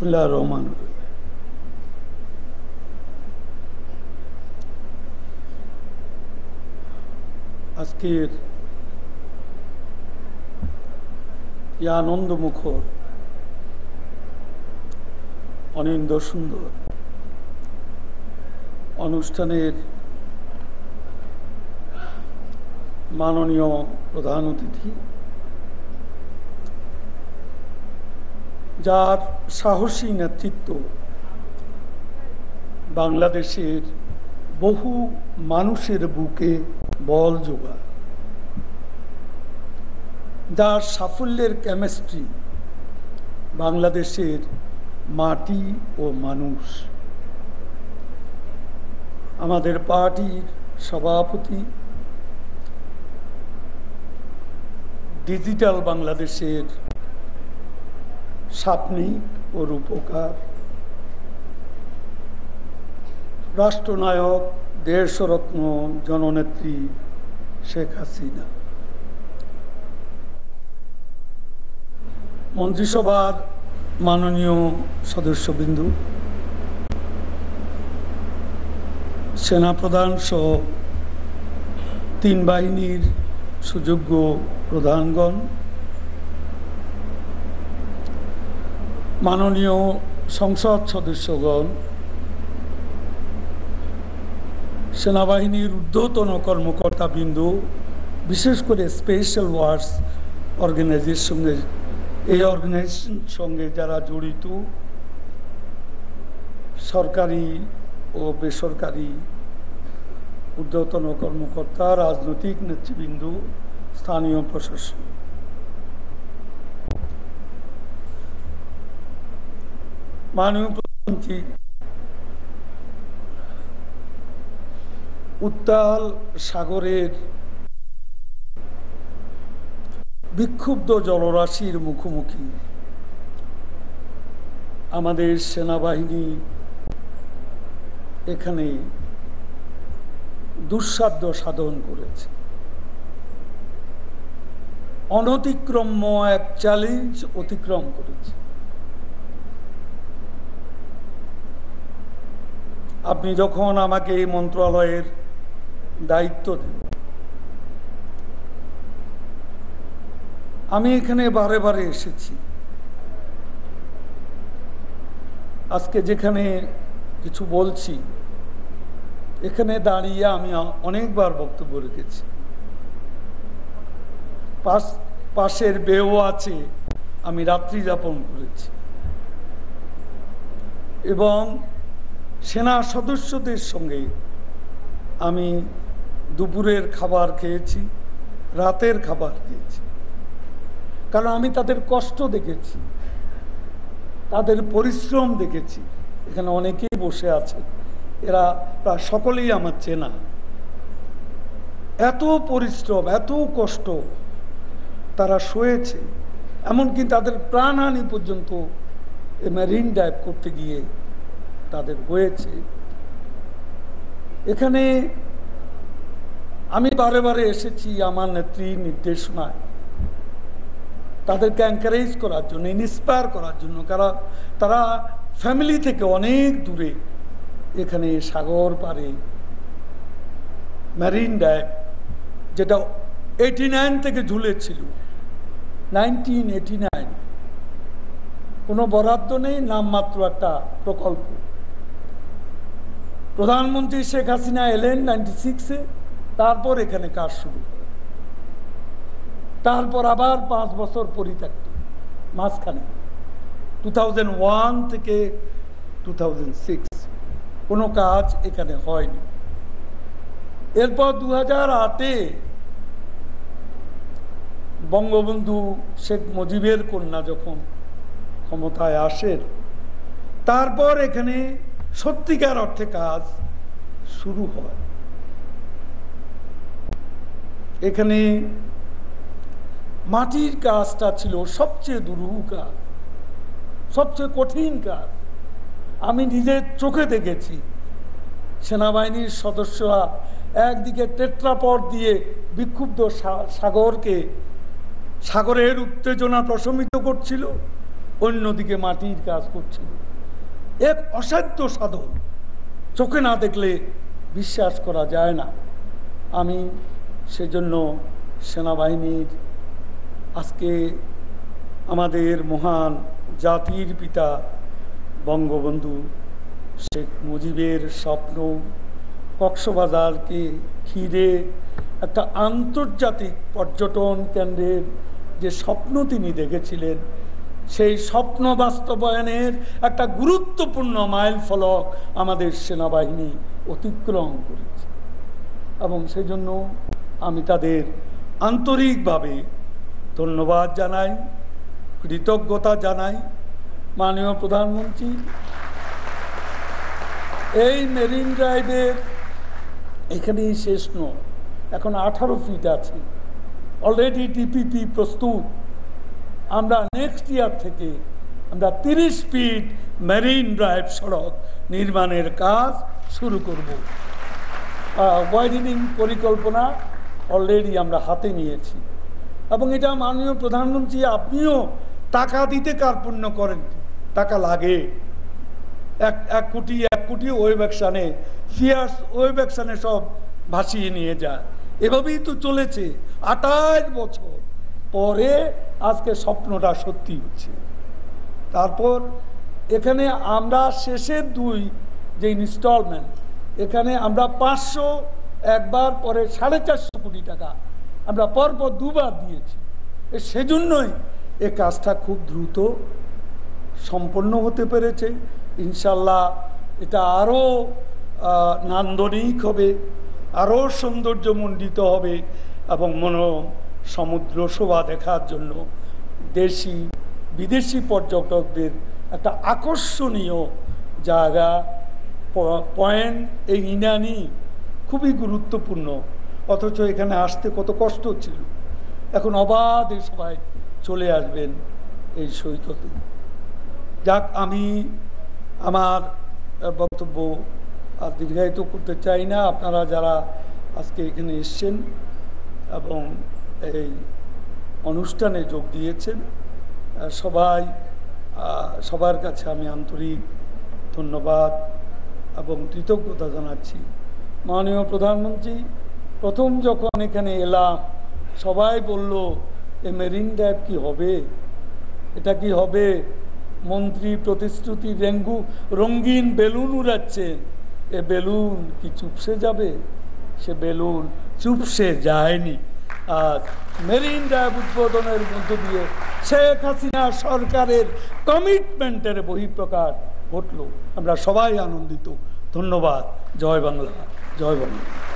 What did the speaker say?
বিসমুল্লাহ রহমান। আজকের এই আনন্দমুখর অনিন্দ সুন্দর অনুষ্ঠানের মাননীয় প্রধান অতিথি যার সাহসী নেতৃত্ব বাংলাদেশের বহু মানুষের বুকে বল যোগায় যার সাফল্যের কেমিস্ট্রি বাংলাদেশের মাটি ও মানুষ। আমাদের পার্টির সভাপতি ডিজিটাল বাংলাদেশের সাপনিক ও রূপকার রাষ্ট্রনায়ক দেশরত্ন জননেত্রী শেখ হাসিনা। মন্ত্রিসভার মাননীয় সদস্যবিন্দু, সেনাপ্রধান সহ তিন বাহিনীর সুযোগ্য প্রধানগণ মাননীয় সংসদ সদস্যগণ, সেনাবাহিনীর ঊর্ধ্বতন কর্মকর্তাবৃন্দ, বিশেষ করে স্পেশাল ওয়ার্স অর্গানাইজেশন সঙ্গে, এই অর্গানাইজেশন সঙ্গে যারা জড়িত, সরকারি ও বেসরকারি ঊর্ধ্বতন কর্মকর্তা, রাজনৈতিক নেতৃবৃন্দ, স্থানীয় প্রশাসন। প্রধানমন্ত্রী, উত্তাল সাগরের বিক্ষুব্ধ জলরাশির মুখোমুখি আমাদের সেনাবাহিনী এখানে দুঃসাধ্য সাধন করেছে। অনতিক্রম্য এক চ্যালেঞ্জ অতিক্রম করেছে। আপনি যখন আমাকে এই মন্ত্রণালয়ের দায়িত্ব দেন, আমি এখানে বারে বারে এসেছি। আজকে যেখানে কিছু বলছি, এখানে দাঁড়িয়ে আমি অনেকবার বক্তব্য রেখেছি। পাশ, পাশের বেও আছে, আমি রাত্রি যাপন করেছি। এবং সেনা সদস্যদের সঙ্গে আমি দুপুরের খাবার খেয়েছি, রাতের খাবার খেয়েছি। কারণ আমি তাদের কষ্ট দেখেছি, তাদের পরিশ্রম দেখেছি। এখানে অনেকেই বসে আছে, এরা প্রায় সকলেই আমার চেনা। এত পরিশ্রম, এত কষ্ট তারা সয়েছে, এমনকি তাদের প্রাণহানি পর্যন্ত এ মেরিন ডাইভ করতে গিয়ে তাদের হয়েছে। এখানে আমি বারে বারে এসেছি আমার নেত্রীর নির্দেশনায়। তাদেরকে এনকারেজ করার জন্য ইন্সপায়ার করার জন্য কারণ তারা ফ্যামিলি থেকে অনেক দূরে এখানে সাগর পারে ম্যারিন ড্যাক যেটা এইটি নাইন থেকে ঝুলেছিল। নাইনটিন এইটি নাইন কোনো বরাদ্দ নেই, নামমাত্র একটা প্রকল্প। প্রধানমন্ত্রী শেখ হাসিনা এলেন নাইনটি সিক্সে তারপর এখানে কাজ শুরু। তারপর আবার পাঁচ বছর পরিত্যক্ত, মাঝখানে। টু থেকে টু কোনো কাজ এখানে হয়নি। এরপর দু হাজার আটে বঙ্গবন্ধু শেখ মুজিবের কন্যা যখন ক্ষমতায় আসেন, তারপর এখানে সত্যিকার অর্থে কাজ শুরু হয়। এখানে মাটির কাজটা ছিল সবচেয়ে দুরূহ কাজ, সবচেয়ে কঠিন কাজ। আমি নিজের চোখে দেখেছি, সেনাবাহিনীর সদস্যরা একদিকে টেট্রাপট দিয়ে বিক্ষুব্ধ সাগরকে, সাগরের উত্তেজনা প্রশমিত করছিল, অন্যদিকে মাটির কাজ করছিল। এক অসাধ্য সাধন। চোখে না দেখলে বিশ্বাস করা যায় না। আমি সেজন্য সেনাবাহিনীর আজকে আমাদের মহান জাতির পিতা বঙ্গবন্ধু শেখ মুজিবের স্বপ্ন কক্সবাজারকে ঘিরে একটা আন্তর্জাতিক পর্যটন কেন্দ্রের যে স্বপ্ন তিনি দেখেছিলেন সেই স্বপ্ন বাস্তবায়নের একটা গুরুত্বপূর্ণ মাইল ফলক আমাদের সেনাবাহিনী অতিক্রম করেছে। এবং সেই জন্য আমি তাদের আন্তরিকভাবে ধন্যবাদ জানাই, কৃতজ্ঞতা জানাই, মাননীয় প্রধানমন্ত্রী। এই মেরিন ড্রাইভের এখানেই শেষ নয়, এখন আঠারো ফিট আছে। অলরেডি টিপিপি প্রস্তুত। আমরা নেক্সট ইয়ার থেকে আমরা তিরিশ ফিট মেরিন ড্রাইভ সড়ক নির্মাণের কাজ শুরু করব। ওয়াইডেনিং পরিকল্পনা অলরেডি আমরা হাতে নিয়েছি। এবং এটা মাননীয় প্রধানমন্ত্রী আপনিও টাকা দিতে কার্পণ্য করেন। টাকা লাগে। এক এক কোটি এক কোটি ওয়েব অ্যাকশানে, ফিয়ার্স ওয়েব অ্যাকশানে সব ভাসিয়ে নিয়ে যায়। এভাবেই তো চলেছে। আঠাশ বছর। পরে আজকে স্বপ্নটা সত্যি হচ্ছে। তারপর এখানে আমরা শেষের দুই যে ইনস্টলমেন্ট এখানে আমরা পাঁচশো একবার পরে সাড়ে চারশো কোটি টাকা আমরা পরপর দুবার দিয়েছি। সেজন্যই এ কাজটা খুব দ্রুত সম্পন্ন হতে পেরেছে। ইনশাল্লাহ এটা আরও নান্দনিক হবে আরও সৌন্দর্যমণ্ডিত হবে এবং মনো সমুদ্র শোভা দেখার জন্য দেশি, বিদেশি পর্যটকদের একটা আকর্ষণীয় জায়গা পয়েন্ট এই ইনানি খুবই গুরুত্বপূর্ণ। অথচ এখানে আসতে কত কষ্ট ছিল এখন অবাধে সবাই চলে আসবেন এই সৈকতে। যাক, আমি আমার বক্তব্য আর দীর্ঘায়িত করতে চাই না। আপনারা যারা আজকে এখানে এসছেন এবং এই অনুষ্ঠানে যোগ দিয়েছেন। সবাই সবার কাছে আমি আন্তরিক ধন্যবাদ এবং কৃতজ্ঞতা জানাচ্ছি। মাননীয় প্রধানমন্ত্রী, প্রথম যখন এখানে এলাম, সবাই বলল, এ মেরিন ড্রাইভ কি হবে? এটা কি হবে? মন্ত্রী প্রতিশ্রুতি রেঙ্গু রঙ্গিন বেলুন উড়াচ্ছেন এ বেলুন কি চুপসে যাবে? সে বেলুন চুপসে যায়নি। মেরিন ড্রাইভ উদ্বোধনের মধ্য দিয়ে শেখ হাসিনা সরকারের কমিটমেন্টের বহিঃপ্রকাশ ঘটল। আমরা সবাই আনন্দিত। ধন্যবাদ। জয় বাংলা। জয় বাংলা।